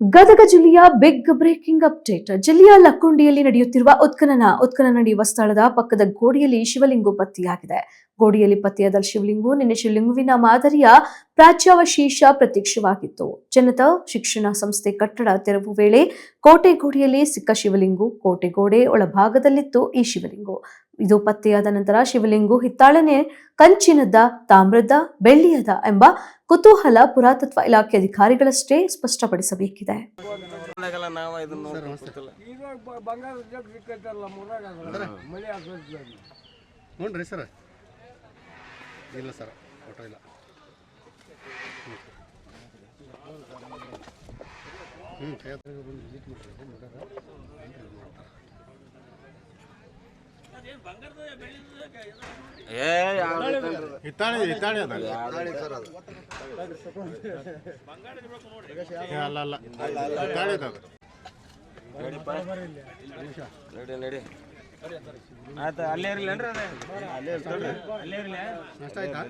ಗದಗ ಜಿಲ್ಲೆಯ big breaking update ಜಿಲ್ಲೆಯ ಲಕ್ಕುಂಡಿಯಲ್ಲಿ ನಡೆಯುತ್ತಿರುವ ಉತ್ಖನನ ಉತ್ಖನನ ನಡೆಯುವ ಸ್ಥಳದ ಪಕ್ಕದ ಗೋಡೆಯಲ್ಲಿ ಶಿವಲಿಂಗು ಪತ್ತೆಯಾಗಿದೆ. ಗೋಡೆಯಲ್ಲಿ ಪತ್ತೆಯಾದ ಶಿವಲಿಂಗು, ನಿನ್ನೆ ಶಿವಲಿಂಗುವಿನ ಮಾದರಿಯ ಪ್ರಾಚ್ಯಾವಶೇಷ ಪ್ರತ್ಯಕ್ಷವಾಗಿತ್ತು. ಜನತ ಶಿಕ್ಷಣ ಸಂಸ್ಥೆ ಕಟ್ಟಡ ತೆರವು ವೇಳೆ ಕೋಟೆ ಗೋಡೆಯಲ್ಲಿ ಸಿಕ್ಕ ಶಿವಲಿಂಗು ಕೋಟೆ ಗೋಡೆ ಒಳಭಾಗದಲ್ಲಿತ್ತು ಈ ಶಿವಲಿಂಗು. ಇದು ಪತ್ತೆಯಾದ ನಂತರ ಶಿವಲಿಂಗು ಹಿತ್ತಾಳನೆ ಕಂಚಿನದ ತಾಮ್ರದ ಬೆಳ್ಳಿಯದ ಎಂಬ ಕುತೂಹಲ ಪುರಾತತ್ವ ಇಲಾಖೆ ಅಧಿಕಾರಿಗಳಷ್ಟೇ ಸ್ಪಷ್ಟಪಡಿಸಬೇಕಿದೆ. ಆಯ್ತು ಅಲ್ಲೇ ಇರ್ಲೇನ್ರಿ ಅದೇ ಅಲ್ಲೇ. ಅಲ್ಲೇ ಇರ್ಲಿ ನಷ್ಟ ಆಯ್ತಾ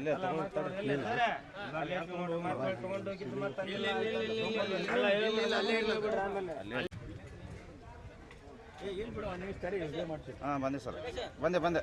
ಹಾಂ ಬಂದೆ ಸರ್. ಬಂದೆ ಬಂದೆ.